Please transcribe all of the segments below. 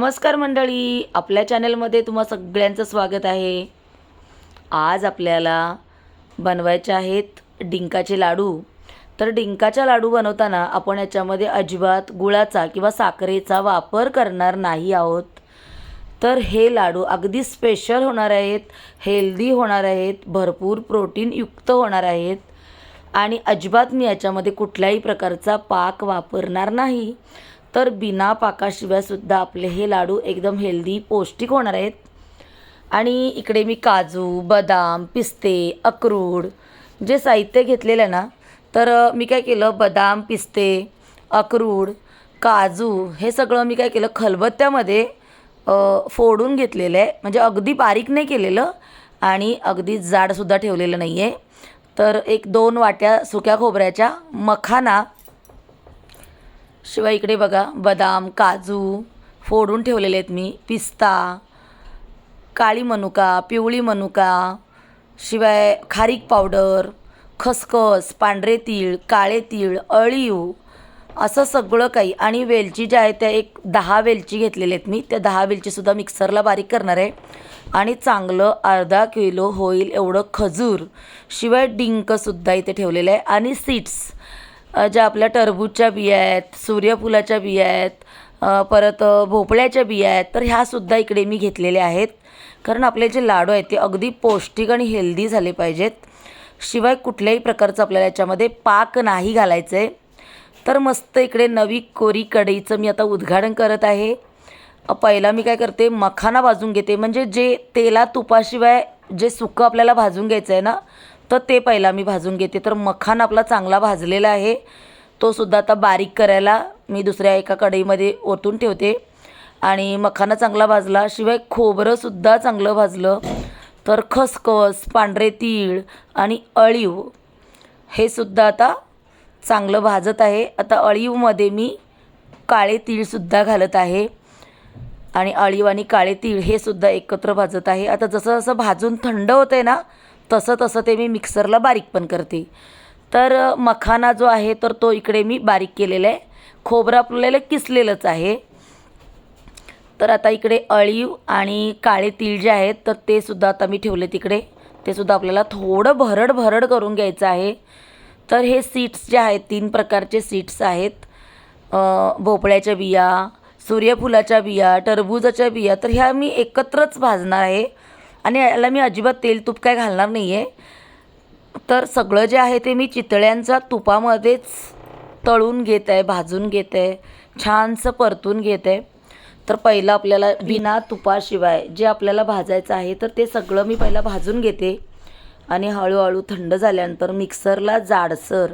नमस्कार मंडळी आपल्या चॅनलमध्ये तुम्हा सगळ्यांचं स्वागत आहे. आज आपल्याला बनवायचे आहेत डिंकाचे लाडू. तर डिंकाच्या लाडू बनवताना आपण याच्यामध्ये अजिबात गुळाचा किंवा साखरेचा वापर करणार नाही आहोत. तर हे लाडू अगदी स्पेशल होणार आहेत हेल्दी होणार आहेत भरपूर प्रोटीनयुक्त होणार आहेत. आणि अजिबात मी याच्यामध्ये कुठल्याही प्रकारचा पाक वापरणार नाही. तर बिना पाकाशिवाय सुद्धा आपले हे लाडू एकदम हेल्दी पौष्टिक होणार आहेत. आणि इकडे मी काजू बदाम पिस्ते अक्रूड जे साहित्य घेतलेलं आहे ना तर मी काय केलं? बदाम पिस्ते अक्रूड काजू हे सगळं मी काय केलं? खलबत्त्यामध्ये फोडून घेतलेलं आहे. म्हणजे अगदी बारीक नाही केलेलं आणि अगदी जाडसुद्धा ठेवलेलं नाही आहे तर एक दोन वाट्या सुक्या खोबऱ्याच्या मखाना शिवाय इकडे बघा बदाम काजू फोडून ठेवलेले आहेत मी. पिस्ता काळी मनुका पिवळी मनुका शिवाय खारीक पावडर खसखस पांढरे तीळ काळे तीळ अळीव असं सगळं काही. आणि वेलची ज्या आहेत त्या एक दहा वेलची घेतलेल्या आहेत मी. त्या दहा वेलचीसुद्धा मिक्सरला बारीक करणार आहे. आणि चांगलं अर्धा किलो होईल एवढं खजूर. शिवाय डिंकसुद्धा इथे ठेवलेलं आहे. आणि सीड्स. ज्या आपल्या टरबूजच्या बिया आहेत सूर्यफुलाच्या बिया आहेत परत भोपळ्याच्या बिया आहेत तर ह्यासुद्धा इकडे मी घेतलेल्या आहेत. कारण आपले जे लाडू आहेत ते अगदी पौष्टिक आणि हेल्दी झाले पाहिजेत. शिवाय कुठल्याही प्रकारचं आपल्याला याच्यामध्ये पाक नाही घालायचं आहे तर मस्त इकडे नवी कोरी कढईचं मी आता उद्घाटन करत आहे. पहिला मी काय करते मखाना भाजून घेते. म्हणजे जे तेला तुपाशिवाय जे सुकं आपल्याला भाजून घ्यायचं आहे ना तर ते पहिला मी भाजून घेते. तर मखान आपला चांगला भाजलेला आहे. तो सुद्धा आता बारीक करायला मी दुसऱ्या एका कढईमध्ये ओतून ठेवते. आणि मखाना चांगला भाजला शिवाय खोबरंसुद्धा चांगलं भाजलं. तर खसखस पांढरे तीळ आणि अळीव हे सुद्धा आता चांगलं भाजत आहे. आता अळीवमध्ये मी काळे तीळसुद्धा घालत आहे. आणि अळीव आणि काळे तीळ हे सुद्धा एकत्र भाजत आहे. आता जसं जसं भाजून थंड होतं आहे ना तसं तसं ते मी मिक्सरला बारीक पण करते. तर मखाना जो आहे तर तो इकडे मी बारीक केलेला आहे. खोबरं आपल्याला किसलेलंच आहे. तर आता इकडे अळीव आणि काळे तीळ जे आहेत तर ते सुद्धा आता मी ठेवले तिकडे ते सुद्धा आपल्याला थोडं भरड भरड करून घ्यायचं आहे. तर हे सीड्स जे आहेत तीन प्रकारचे सीड्स आहेत. भोपळ्याच्या बिया सूर्यफुलाच्या बिया टरबूजाच्या बिया तर ह्या मी एकत्रच भाजणार आहे. आणि याला मी अजिबात तेल तूप काय घालणार नाही आहे तर सगळं जे आहे ते मी चितळ्यांचा तुपामध्येच तळून घेत आहे भाजून घेत आहे छानसं परतून घेत. आहे तर पहिलं आपल्याला बिना तुपाशिवाय जे आपल्याला भाजायचं आहे तर ते सगळं मी पहिला भाजून घेते. आणि हळूहळू थंड झाल्यानंतर मिक्सरला जाडसर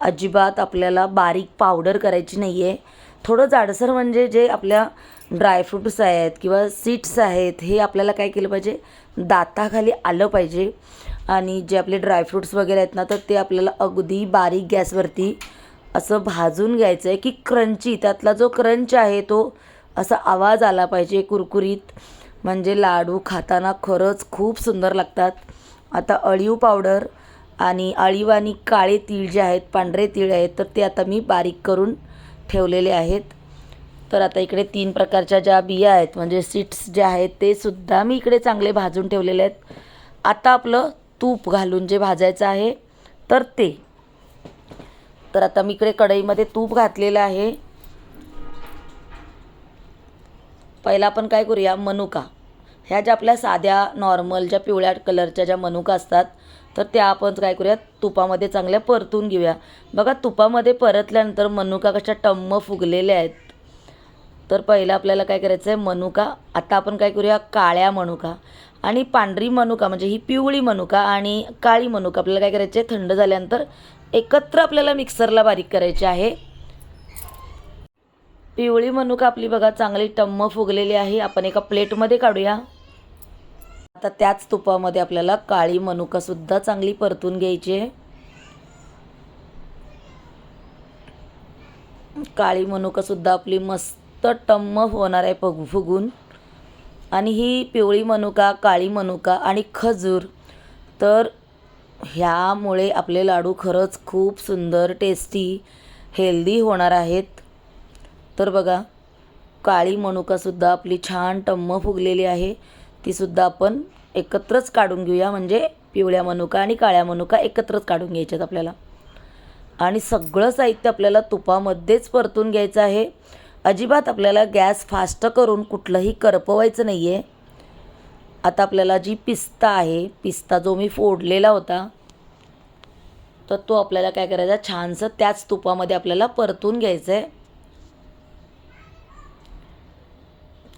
अजिबात आपल्याला बारीक पावडर करायची नाही आहे थोडं जाडसर म्हणजे जे आपल्या ड्रायफ्रूट्स आहेत किंवा सीड्स आहेत हे आपल्याला काय केलं पाहिजे? दाताखाली आलं पाहिजे. आणि जे आपले ड्रायफ्रूट्स वगैरे आहेत ना तर ते आपल्याला अगदी बारीक गॅसवरती असं भाजून घ्यायचं आहे की क्रंची त्यातला जो क्रंच आहे तो असा आवाज आला पाहिजे कुरकुरीत. म्हणजे लाडू खाताना खरंच खूप सुंदर लागतात. आता अळीव पावडर आणि अळीव आणि काळे तीळ जे आहेत पांढरे तीळ आहेत तर ते आता मी बारीक करून ठेवलेले आहेत. तर आता इकडे तीन प्रकारच्या ज्या बिया आहेत म्हणजे सीट्स जे आहेत ते सुद्धा मी इकडे चांगले भाजून ठेवलेले आहेत. आता आपलं तूप घालून जे भाजायचं आहे तर ते. तर आता मी इकडे कढईमध्ये तूप घातलेलं आहे. पहिला आपण काय करूया? मनुका. ह्या ज्या आपल्या साध्या नॉर्मल ज्या पिवळ्या कलरच्या ज्या मनुका असतात तर त्या आपण काय करूया? तुपामध्ये चांगल्या परतून घेऊया. बघा तुपामध्ये परतल्यानंतर मनुका कशा टम्म फुगलेल्या आहेत तर पहिलं आपल्याला काय करायचं आहे मनुका. आता आपण काय करूया काळ्या मनुका. आणि पांढरी मनुका म्हणजे ही पिवळी मनुका आणि काळी मनुका आपल्याला काय करायचे थंड झाल्यानंतर एकत्र आपल्याला मिक्सरला बारीक करायचे आहे. पिवळी मनुका आपली बघा चांगली टम्म फुगलेली आहे. आपण एका प्लेटमध्ये काढूया. आता त्याच तुपामध्ये आपल्याला काळी मनुकासुद्धा चांगली परतून घ्यायची आहे. काळी मनुकासुद्धा आपली मस्त टम्म होणार आहे फुग फुगून. आणि ही पिवळी मनुका काळी मनुका आणि खजूर. तर ह्यामुळे आपले लाडू खरंच खूप सुंदर टेस्टी हेल्दी होणार आहेत. तर बघा काळी मनुकासुद्धा आपली छान टम्म फुगलेली आहे. तीसुद्धा आपण एकत्रच काढून घेऊया म्हणजे पिवळ्या मनुका आणि काळ्या मनुका एकत्रच काढून घ्यायच्यात आपल्याला. आणि सगळं साहित्य आपल्याला तुपामध्येच परतून घ्यायचं आहे. अजिबात आपल्याला गॅस फास्ट करून कुठलंही करपवायचं नाही आहे आता आपल्याला जी पिस्ता आहे पिस्ता जो मी फोडलेला होता तर तो आपल्याला काय करायचा? छानसं त्याच तुपामध्ये आपल्याला परतून घ्यायचं आहे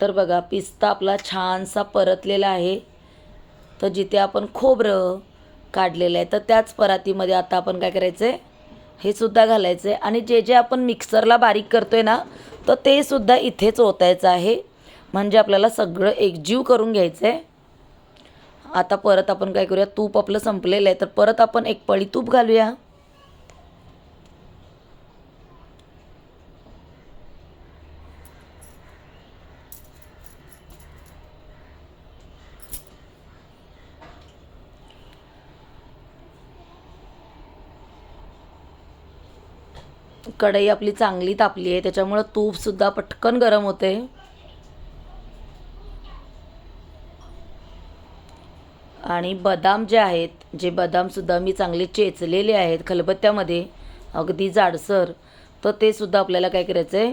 तर बघा पिस्ता आपला छानसा परतलेला आहे. तर जिथे आपण खोबरं काढलेलं आहे तर त्याच परातीमध्ये आता आपण काय करायचं आहे हे सुद्धा घालायचं आहे आणि जे जे आपण मिक्सरला बारीक करतो आहे ना तर ते सुद्धा इथेच ओतायचं आहे. म्हणजे आपल्याला सगळं एकजीव करून घ्यायचं आहे आता परत आपण काय करूया? तूप आपलं संपलेलं आहे. तर परत आपण एक पळी तूप घालूया. कढई आपली चांगली तापली आहे त्याच्यामुळं तूपसुद्धा पटकन गरम होते. आणि बदाम जे आहेत जे बदामसुद्धा मी चांगले चेचलेले आहेत खलबत्त्यामध्ये अगदी जाडसर तर ते सुद्धा आपल्याला काय करायचं आहे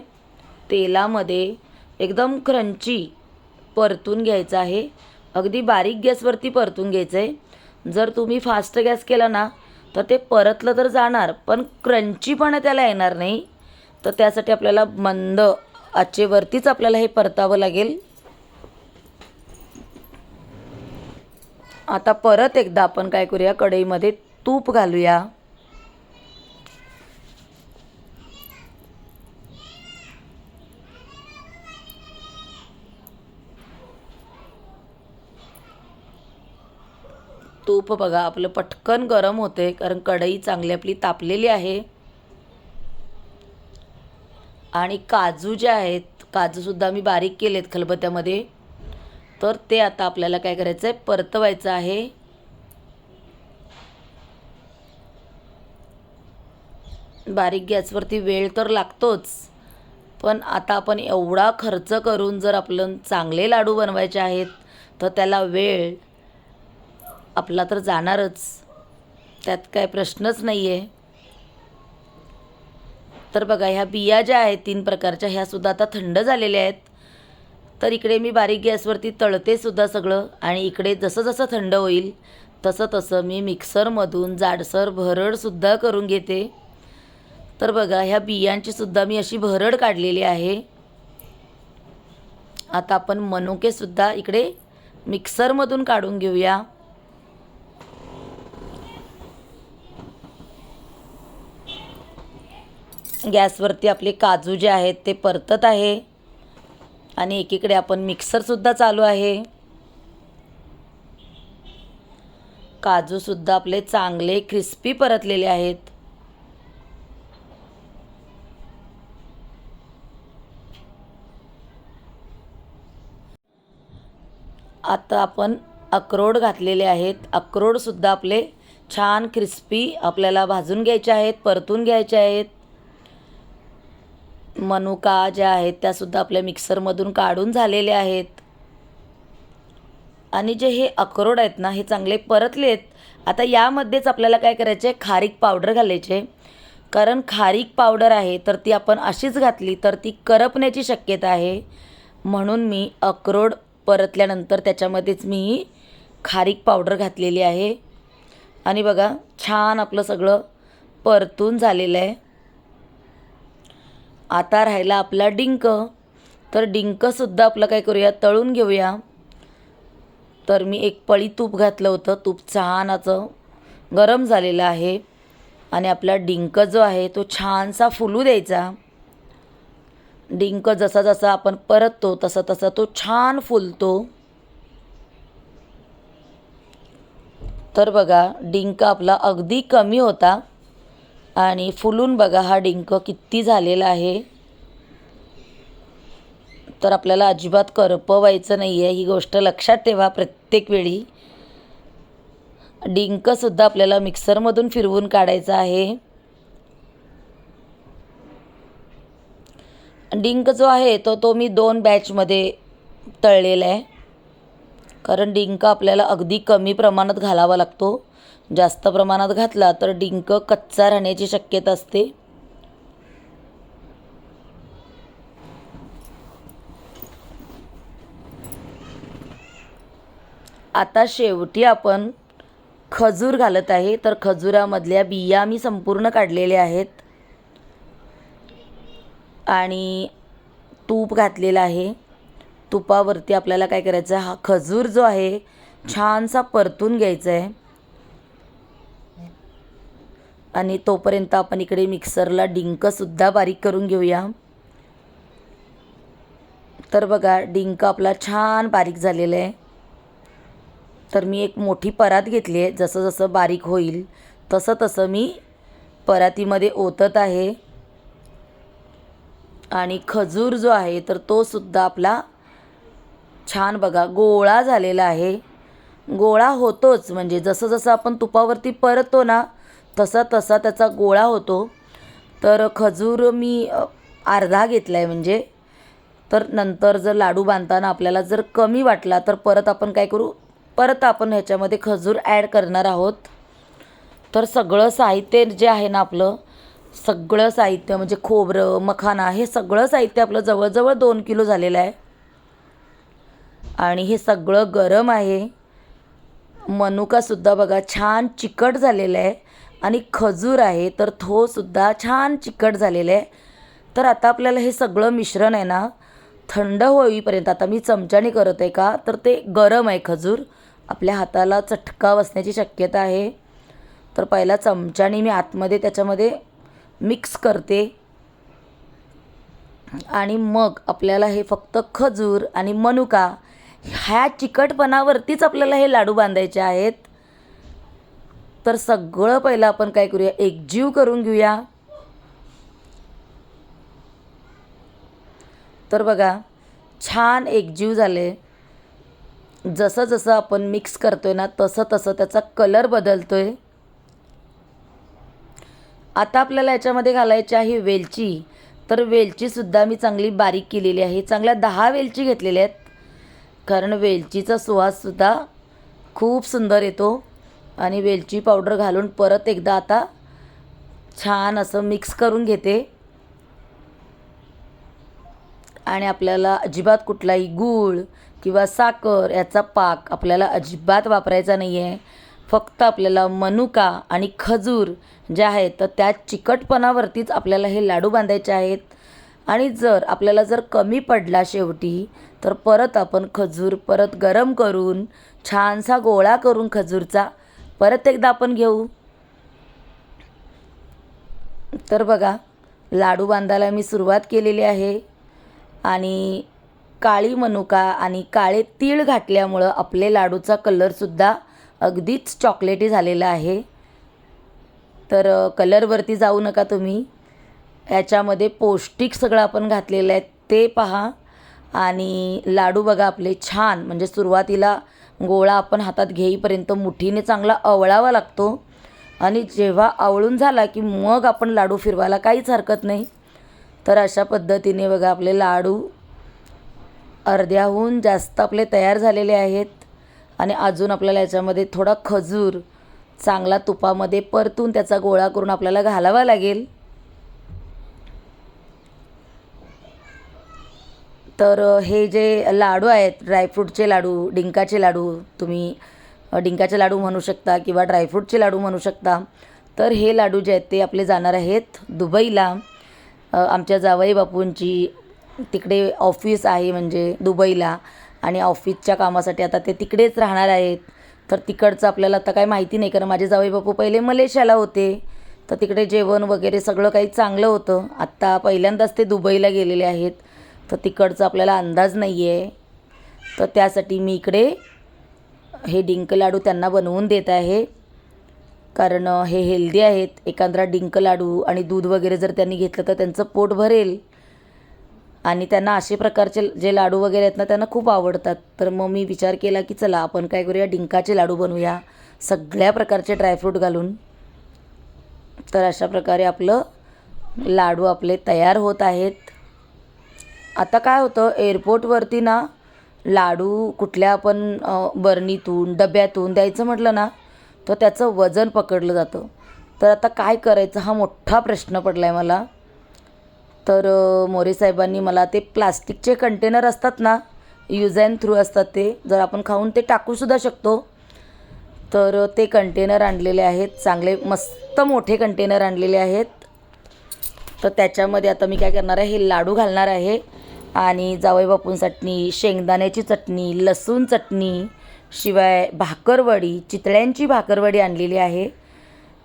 तेलामध्ये एकदम क्रंची परतून घ्यायचं आहे. अगदी बारीक गॅसवरती परतून घ्यायचं आहे जर तुम्ही फास्ट गॅस केला ना तर ते परतलं तर जाणार पण क्रंचीपणा त्याला येणार नाही. तर त्यासाठी आपल्याला मंद आचेवरतीच आपल्याला हे परतावं लागेल. आता परत एकदा आपण काय करूया कढईमध्ये तूप घालूया. तूप बघा आपलं पटकन गरम होते कारण कढई चांगली आपली तापलेली आहे. आणि काजू जे आहेत काजूसुद्धा मी बारीक केलेत खलबत्त्यामध्ये तर ते आता आपल्याला काय करायचं आहे परतवायचं आहे. बारीक गॅसवरती वेळ तर लागतोच पण आता आपण एवढा खर्च करून जर आपलं चांगले लाडू बनवायचे आहेत तर त्याला वेळ आपला तर जाणारच. त्यात काय प्रश्नच नाही आहे तर बघा ह्या बिया ज्या आहेत तीन प्रकारच्या ह्यासुद्धा आता थंड झालेल्या आहेत. तर इकडे मी बारीक गॅसवरती तळते सुद्धा सगळं आणि इकडे जसं जसं थंड होईल तसं तसं मी मिक्सरमधून जाडसर भरडसुद्धा करून घेते. तर बघा ह्या बियांची सुद्धा मी अशी भरड काढलेली आहे. आता आपण मनुकेसुद्धा इकडे मिक्सरमधून काढून घेऊया. गॅसवरती आपले काजू जे आहेत ते परतत आहे. आणि एकीकडे आपण मिक्सरसुद्धा चालू आहे. काजूसुद्धा आपले चांगले क्रिस्पी परतलेले आहेत. आता आपण अक्रोड घातलेले आहेत. अक्रोडसुद्धा आपले छान क्रिस्पी आपल्याला भाजून घ्यायचे आहेत परतून घ्यायचे आहेत. मनुका ज्या आहेत त्यासुद्धा आपल्या मिक्सरमधून काढून झालेले आहेत. आणि जे हे अक्रोड आहेत ना हे चांगले परतले आहेत आता यामध्येच आपल्याला काय करायचे खारीक पावडर घालायचे कारण खारीक पावडर आहे तर ती आपण अशीच घातली तर ती करपण्याची शक्यता आहे. म्हणून मी अक्रोड परतल्यानंतर त्याच्यामध्येच मी खारीक पावडर घातलेली आहे. आणि बघा छान आपलं सगळं परतून झालेलं आहे. आता राहिला आपला डिंक. तर डिंकसुद्धा आपलं काय करूया तळून घेऊया. तर मी एक पळी तूप घातलं होतं तूप छानाचं. गरम झालेलं आहे. आणि आपला डिंक जो आहे तो छानसा फुलू द्यायचा. डिंक जसा जसा आपण परततो तसा तसा तो छान फुलतो. तर बघा डिंक आपला अगदी कमी होता. आणि फुलून बघा हा डिंक किती झालेला आहे. तर आपल्याला अजिबात करपवायचं नाही आहे ही गोष्ट लक्षात ठेवा प्रत्येक वेळी. डिंकसुद्धा आपल्याला मिक्सरमधून फिरवून काढायचं आहे. डिंक जो आहे तो तो मी दोन बॅचमध्ये तळलेला आहे. कारण डिंक आपल्याला अगदी कमी प्रमाणात घालावा लागतो. जास्त प्रमाणात घातला तर डिंक कच्चा राहण्याची शक्यता असते. आता शेवटी आपण खजूर घालत आहे. तर खजुरामधल्या बिया मी संपूर्ण काढलेल्या आहेत. आणि तूप घातलेलं आहे. तुपावरती आपल्याला काय करायचं हा खजूर जो आहे छानसा परतून घ्यायचा आहे. आणि तोपर्यंत आपण इकडे मिक्सरला डिंकसुद्धा बारीक करून घेऊया. तर बघा डिंक आपला छान बारीक झालेला आहे. तर मी एक मोठी परात घेतली आहे जसं जसं बारीक होईल तसं तसं मी परातीमध्ये ओतत आहे. आणि खजूर जो आहे तर तो सुद्धा आपला छान बघा गोळा झालेला आहे. गोळा होतोच म्हणजे जसं जसं आपण तुपावरती परततो ना तसा तसा त्याचा गोळा होतो. तर खजूर मी अर्धा घेतला आहे म्हणजे. तर नंतर जर लाडू बांधताना आपल्याला जर कमी वाटला तर परत आपण काय करू? परत आपण ह्याच्यामध्ये खजूर ॲड करणार आहोत. तर सगळं साहित्य जे आहे ना आपलं सगळं साहित्य म्हणजे खोबरं मखाना हे सगळं साहित्य आपलं जवळजवळ दोन किलो झालेलं आहे. आणि हे सगळं गरम आहे. मनुकासुद्धा बघा छान चिकट झालेलं आहे. आणि खजूर आहे तर थोसुद्धा छान चिकट झालेलं आहे. तर आता आपल्याला हे सगळं मिश्रण आहे ना थंड होईपर्यंत आता मी चमच्याने करत आहे का तर ते गरम आहे खजूर. आपल्या हाताला चटका बसण्याची शक्यता आहे. तर पहिला चमच्याने मी आतमध्ये त्याच्यामध्ये मिक्स करते. आणि मग आपल्याला हे फक्त खजूर आणि मनुका ह्या चिकटपणावरतीच आपल्याला हे लाडू बांधायचे आहेत. तर सगळं पहिलं आपण काय करूया? एकजीव करून घेऊया. तर बघा छान एकजीव झाले. जसं जसं आपण मिक्स करतोय ना तसं तसं त्याचा कलर बदलतोय. आता आपल्याला याच्यामध्ये घालायची आहे वेलची. तर वेलचीसुद्धा मी चांगली बारीक केलेली आहे. चांगल्या दहा वेलची घेतलेल्या आहेत. कारण वेलचीचा सुवाससुद्धा खूप सुंदर येतो. आणि वेलची पावडर घालून परत एकदा आता छान असं मिक्स करून घेते. आणि आपल्याला अजिबात कुठलाही गूळ किंवा साखर याचा पाक आपल्याला अजिबात वापरायचा नाही आहे फक्त आपल्याला मनुका आणि खजूर जे आहेत तर त्या चिकटपणावरतीच आपल्याला हे लाडू बांधायचे आहेत. आणि जर आपल्याला जर कमी पडला शेवटी तर परत आपण खजूर परत गरम करून छानसा गोळा करून खजूरचा परत एकदा आपण घेऊ. तर बघा लाडू बांधायला मी सुरुवात केलेली आहे. आणि काळी मनुका आणि काळे तीळ घातल्यामुळं आपले लाडूचा कलरसुद्धा अगदीच चॉकलेटी झालेला आहे. तर कलरवरती जाऊ नका तुम्ही. याच्यामध्ये पौष्टिक सगळं आपण घातलेलं आहे ते पहा. आणि लाडू बघा आपले छान म्हणजे सुरुवातीला गोळा आपण हातात घेईपर्यंत मुठीने चांगला आवळावा लागतो. आणि जेव्हा आवळून झाला की मग आपण लाडू फिरवायला काहीच हरकत नाही. तर अशा पद्धतीने बघा आपले लाडू अर्ध्याहून जास्त आपले तयार झालेले आहेत. आणि अजून आपल्याला याच्यामध्ये थोडा खजूर चांगला तुपामध्ये परतून त्याचा गोळा करून आपल्याला घालावा लागेल. तर हे जे लाडू आहेत ड्रायफ्रूटचे लाडू डिंकाचे लाडू तुम्ही डिंकाचे लाडू म्हणू शकता किंवा ड्रायफ्रूटचे लाडू म्हणू शकता तर हे लाडू जे आहेत ते आपले जाणार आहेत दुबईला. आमच्या जावई बापूंची तिकडे ऑफिस आहे म्हणजे दुबईला आणि ऑफिसच्या कामासाठी आता ते तिकडेच राहणार आहेत. तर तिकडचं आपल्याला आता काय माहिती नाही कारण माझे जावई बापू पहिले मलेशियाला होते. तर तिकडे जेवण वगैरे सगळं काही चांगलं होतं. आत्ता पहिल्यांदाच ते दुबईला गेलेले आहेत. तर तिकडचं आपल्याला अंदाज नाही आहे तर त्यासाठी मी इकडे हे डिंक लाडू त्यांना बनवून देत आहे. कारण हे हेल्दी आहेत. एकांद्रा डिंक लाडू आणि दूध वगैरे जर त्यांनी घेतलं तर त्यांचं पोट भरेल. आणि त्यांना असे प्रकारचे जे लाडू वगैरे आहेत ना त्यांना खूप आवडतात. तर मग मी विचार केला की चला आपण काय करूया डिंकाचे लाडू बनवूया. सगळ्या प्रकारचे ड्रायफ्रूट घालून. तर अशा प्रकारे आपलं लाडू आपले तयार होत आहेत. आता काय होतं एअरपोर्टवरती ना लाडू कुठल्या आपण बरणीतून डब्यातून द्यायचं म्हटलं ना तर त्याचं वजन पकडलं जातं. तर आता काय करायचं हा मोठा प्रश्न पडला आहे मला. तर मोरे साहेबांनी मला ते प्लास्टिकचे कंटेनर असतात ना यूज अँड थ्रू असतात ते जर आपण खाऊन ते टाकूसुद्धा शकतो. तर ते कंटेनर आणलेले आहेत चांगले मस्त मोठे कंटेनर आणलेले आहेत. तर त्याच्यामध्ये आता मी काय करणार आहे हे लाडू घालणार आहे. आणि जावई बापूंसाठी चटणी शेंगदाण्याची चटणी लसूण चटणी शिवाय भाकरवडी चितळ्यांची भाकरवडी आणलेली आहे.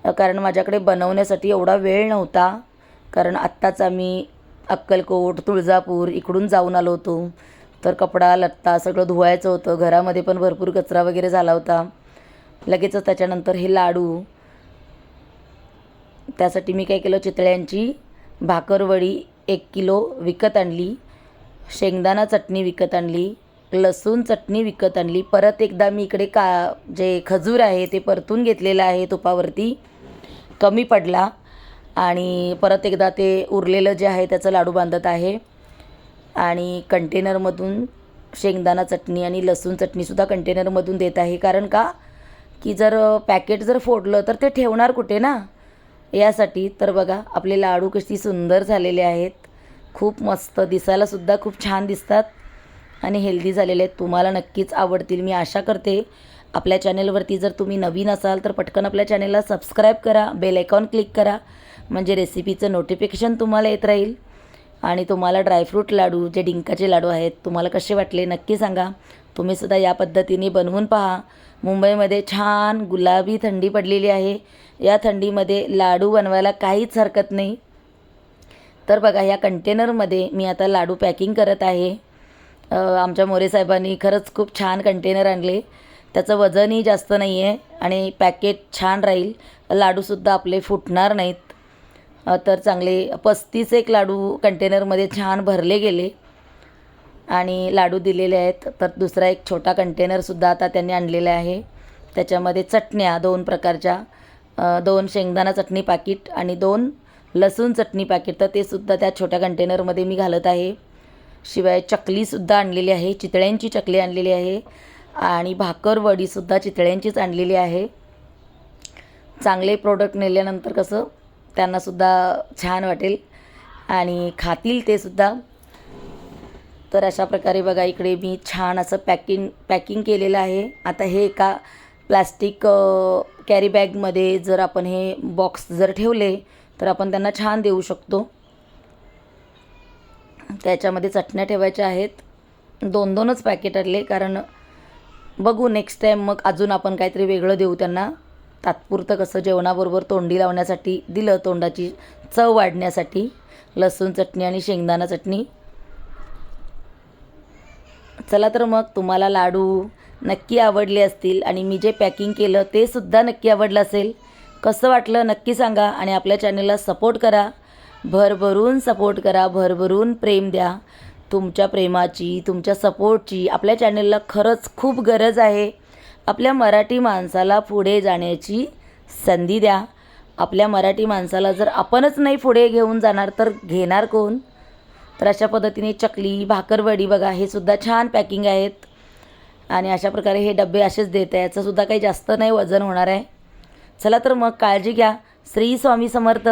कारण माझ्याकडे बनवण्यासाठी एवढा वेळ नव्हता. कारण आत्ताच आम्ही अक्कलकोट तुळजापूर इकडून जाऊन आलो होतो. तर कपडा लत्ता सगळं धुवायचं होतं. घरामध्ये पण भरपूर कचरा वगैरे झाला होता. लगेचच त्याच्यानंतर हे लाडू. त्यासाठी मी काय केलं चितळ्यांची भाकरवडी एक किलो विकत आणली शेंगदाणा चटणी विकत आणली लसूण चटणी विकत आणली. परत एकदा मी इकडे का जे खजूर आहे ते परतून घेतलेलं आहे तुपावरती. कमी पडला आणि परत एकदा ते उरलेलं जे आहे त्याचं लाडू बांधत आहे. आणि कंटेनरमधून शेंगदाणा चटणी आणि लसूण चटणीसुद्धा कंटेनरमधून देत आहे. कारण का? की जर पॅकेट जर फोडलं तर ते ठेवणार कुठे ना? यासाठी तर बघा आपले लाडू कशी सुंदर झालेले आहेत. खूप मस्त दिसायलासुद्धा खूप छान दिसतात. आणि हेल्दी झालेले आहेत. तुम्हाला नक्कीच आवडतील. मी आशा करते आपल्या चॅनेलवरती जर तुम्ही नवीन असाल तर पटकन आपल्या चॅनेलला सबस्क्राईब करा. बेल आयकॉन क्लिक करा. म्हणजे रेसिपीचं नोटिफिकेशन तुम्हाला येत राहील. आणि तुम्हाला ड्रायफ्रूट लाडू जे डिंकाचे लाडू आहेत तुम्हाला कसे वाटले नक्की सांगा. तुम्हीसुद्धा या पद्धतीने बनवून पहा. मुंबईमध्ये छान गुलाबी थंडी पडलेली आहे. या थंडीमध्ये लाडू बनवायला काहीच हरकत नाही. तर बघा या कंटेनरमध्ये मी आता लाडू पॅकिंग करत आहे. आमच्या मोरे साहेबांनी खरंच खूप छान कंटेनर आणले. त्याचं वजनही जास्त नाही आहे आणि पॅकेट छान राहील. लाडूसुद्धा आपले फुटणार नाहीत. तर चांगले पस्तीस एक लाडू कंटेनरमध्ये छान भरले गेले आणि लाडू दिलेले आहेत. तर दुसरा एक छोटा कंटेनरसुद्धा आता त्यांनी आणलेला आहे. त्याच्यामध्ये चटण्या दोन प्रकारच्या दोन शेंगदाणा चटणी पाकिट आणि दोन लसूण चटणी पाकिट. तर ते सुद्धा त्या छोट्या कंटेनरमध्ये मी घालत आहे. शिवाय चकलीसुद्धा आणलेली आहे चितळ्यांची चकली आणलेली आहे आणि भाकरवडीसुद्धा चितळ्यांचीच आणलेली आहे. चांगले प्रोडक्ट नेल्यानंतर कसं त्यांनासुद्धा छान वाटेल. आणि खातील ते सुद्धा तर अशा प्रकारे बघा इकडे मी छान असं पॅकिंग पॅकिंग केलेलं आहे. आता हे एका प्लास्टिक कॅरी बॅगमध्ये जर आपण हे बॉक्स जर ठेवले तर आपण त्यांना छान देऊ शकतो. त्याच्यामध्ये चटण्या ठेवायच्या आहेत. दोन दोनच पॅकेट आले कारण बघू नेक्स्ट टाईम मग अजून आपण काहीतरी वेगळं देऊ त्यांना. तात्पुरतं कसं जेवणाबरोबर तोंडी लावण्यासाठी दिलं तोंडाची चव वाढण्यासाठी लसूण चटणी आणि शेंगदाणा चटणी. चला तर मग तुम्हाला लाडू नक्की आवडले असतील आणि मी जे पॅकिंग केलं ते सुद्धा नक्की आवडलं असेल. कसं वाटलं नक्की सांगा आणि आपल्या चॅनलला सपोर्ट करा. भरभरून सपोर्ट करा भरभरून प्रेम द्या. तुमच्या प्रेमाची तुमच्या सपोर्टची आपल्या चॅनलला खरंच खूप गरज आहे. आपल्या मराठी माणसाला पुढे जाण्याची संधी द्या. आपल्या मराठी माणसाला जर आपणच नाही पुढे घेऊन जाणार तर घेणार कोण? तर अशा पद्धतीने चकली भाकरवडी बघा हे सुद्धा छान पॅकिंग आहेत. आणि अशा प्रकारे हे डबे असेच देत आहे याचंसुद्धा काही जास्त नाही वजन होणार आहे. चला तर मग काळजी घ्या. श्री स्वामी समर्थ.